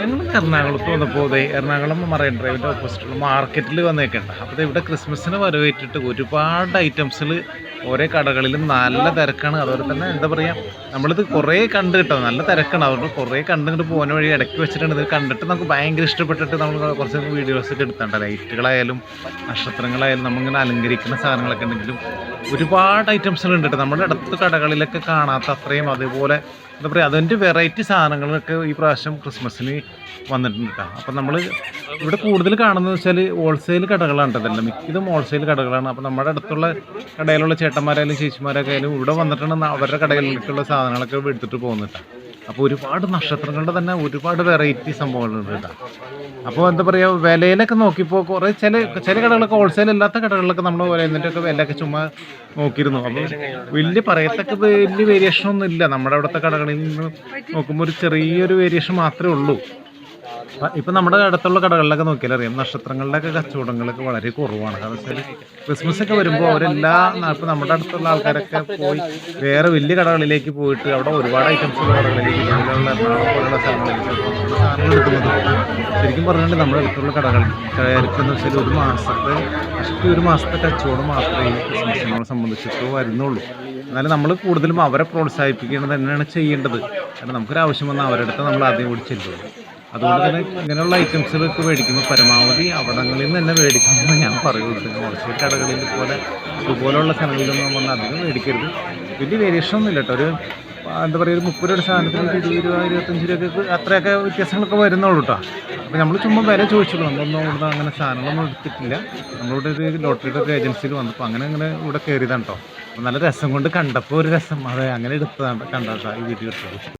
ഞങ്ങൾ എറണാകുളത്ത് വന്നപ്പോൾ എറണാകുളം മറൈൻ ഡ്രൈവിന്റെ ഓപ്പോസിറ്റുള്ള മാർക്കറ്റിൽ വന്നേക്കണ്ട. അപ്പോൾ ഇവിടെ ക്രിസ്മസിന് വരവേറ്റിട്ട് ഒരുപാട് ഐറ്റംസിൽ ഓരോ കടകളിലും നല്ല തിരക്കാണ്. അതുപോലെ തന്നെ എന്താ പറയുക നമ്മളിത് കുറേ കണ്ട് കിട്ടും നല്ല തിരക്കാണ്. അതുകൊണ്ട് കുറേ കണ്ട് ഇങ്ങോട്ട് പോകുന്ന വഴി ഇടയ്ക്ക് വെച്ചിട്ടുണ്ട് ഇത് കണ്ടിട്ട് നമുക്ക് ഭയങ്കര ഇഷ്ടപ്പെട്ടിട്ട് നമ്മൾ കുറച്ച് വീഡിയോസൊക്കെ എടുത്തുണ്ട്. ലൈറ്റുകളായാലും നക്ഷത്രങ്ങളായാലും നമ്മളിങ്ങനെ അലങ്കരിക്കുന്ന സാധനങ്ങളൊക്കെ ഉണ്ടെങ്കിലും ഒരുപാട് ഐറ്റംസുകളുണ്ട് കേട്ടോ നമ്മുടെ അടുത്ത കടകളിലൊക്കെ കാണാത്ത അത്രയും അതേപോലെ എന്താ പറയുക അതിന്റെ വെറൈറ്റി സാധനങ്ങളൊക്കെ ഈ പ്രാവശ്യം ക്രിസ്മസിന് വന്നിട്ടുണ്ട് കേട്ടോ അപ്പം നമ്മൾ ഇവിടെ കൂടുതൽ കാണുന്നത് വെച്ചാൽ ഹോൾസെയിൽ കടകളാണ് കേട്ടോ മിക്കതും ഹോൾസെയിൽ കടകളാണ്. അപ്പം നമ്മുടെ അടുത്തുള്ള കടയിലുള്ള ചേട്ടന്മാരായാലും ചേച്ചിമാരൊക്കെ ആയാലും ഇവിടെ വന്നിട്ടാണ് അവരുടെ കടകളിലേക്കുള്ള സാധനങ്ങളൊക്കെ എടുത്തിട്ട് പോകുന്നത് കേട്ടോ അപ്പോൾ ഒരുപാട് നക്ഷത്രങ്ങളുടെ തന്നെ ഒരുപാട് വെറൈറ്റി സംഭവങ്ങളുണ്ട് കേട്ടോ. അപ്പോൾ എന്താ പറയുക വിലയിലൊക്കെ നോക്കിയപ്പോൾ കുറേ ചില ചില കടകളൊക്കെ ഹോൾസെയിൽ അല്ലാത്ത കടകളിലൊക്കെ നമ്മൾ എന്നിട്ടൊക്കെ വിലയൊക്കെ ചുമ്മാ നോക്കിയിരുന്നു. അപ്പോൾ വലിയ പറയത്തക്ക വലിയ വേരിയേഷൻ ഒന്നും ഇല്ല. നമ്മുടെ അവിടുത്തെ കടകളിൽ നിന്ന് നോക്കുമ്പോൾ ഒരു ചെറിയൊരു വേരിയേഷൻ മാത്രമേ ഉള്ളൂ. ഇപ്പം നമ്മുടെ അടുത്തുള്ള കടകളിലൊക്കെ നോക്കിയാൽ അറിയാം നക്ഷത്രങ്ങളുടെയൊക്കെ കച്ചവടങ്ങളൊക്കെ വളരെ കുറവാണ്. കാരണം ക്രിസ്മസ് ഒക്കെ വരുമ്പോൾ അവരെല്ലാ ഇപ്പം നമ്മുടെ അടുത്തുള്ള ആൾക്കാരൊക്കെ പോയി വേറെ വലിയ കടകളിലേക്ക് പോയിട്ട് അവിടെ ഒരുപാട് ഐറ്റംസ് ഉള്ള കടകളിലേക്ക് പോലുള്ള പോലുള്ള സ്ഥലങ്ങളിലേക്ക് സാധനങ്ങൾ ശരിക്കും പറഞ്ഞാൽ നമ്മുടെ അടുത്തുള്ള കടകൾ എന്ന് വെച്ചാൽ ഒരു മാസത്തെ ഫസ്റ്റ് ഒരു മാസത്തെ കച്ചവടം മാത്രമേ ക്രിസ്മസിനെ സംബന്ധിച്ചിട്ട് വരുന്നുള്ളൂ. എന്നാലും നമ്മൾ കൂടുതലും അവരെ പ്രോത്സാഹിപ്പിക്കേണ്ടത് തന്നെയാണ് ചെയ്യേണ്ടത്. കാരണം നമുക്കൊരു ആവശ്യം വന്നാൽ അവരുടെ അടുത്ത് നമ്മൾ ആദ്യം കൂടി ചെല്ലുള്ളൂ. അതുകൊണ്ട് തന്നെ ഇങ്ങനെയുള്ള ഐറ്റംസുകളൊക്കെ മേടിക്കുമ്പോൾ പരമാവധി അവിടങ്ങളിൽ നിന്ന് തന്നെ മേടിക്കുമെന്ന് ഞാൻ പറയുള്ളൂ ഹോൾസെയിൽ കടകളിൽ പോലെ ഇതുപോലുള്ള സ്ഥലങ്ങളിലൊന്നും വന്ന് അധികം മേടിക്കരുത്. വലിയ വേരിയേഷൻ ഒന്നും ഇല്ല കേട്ടോ. ഒരു എന്താ പറയുക ഒരു മുപ്പത് രൂപയുടെ സാധനത്തിന് ഇരുപത് രൂപ ഇരുപത്തഞ്ച് രൂപയൊക്കെ അത്രയൊക്കെ വ്യത്യാസങ്ങളൊക്കെ വരുന്നുള്ളൂ കേട്ടോ. അപ്പോൾ നമ്മൾ ചുമ്മാ വില ചോദിച്ചുള്ളൂ നമ്മളൊന്നും ഇവിടുന്ന് അങ്ങനെ സാധനങ്ങളൊന്നും എടുത്തിട്ടില്ല. നമ്മളിവിടെ ഒരു ലോട്ടറിയുടെ ഒരു ഏജൻസിയിൽ വന്നപ്പോൾ അങ്ങനെ അങ്ങനെ ഇവിടെ കയറിയതാണ് കേട്ടോ. നല്ല രസം കൊണ്ട് കണ്ടപ്പോൾ ഒരു രസം. അതെ അങ്ങനെ എടുത്തതാണ് കണ്ടോ ഈ വീട്ടിൽ എടുത്തത്.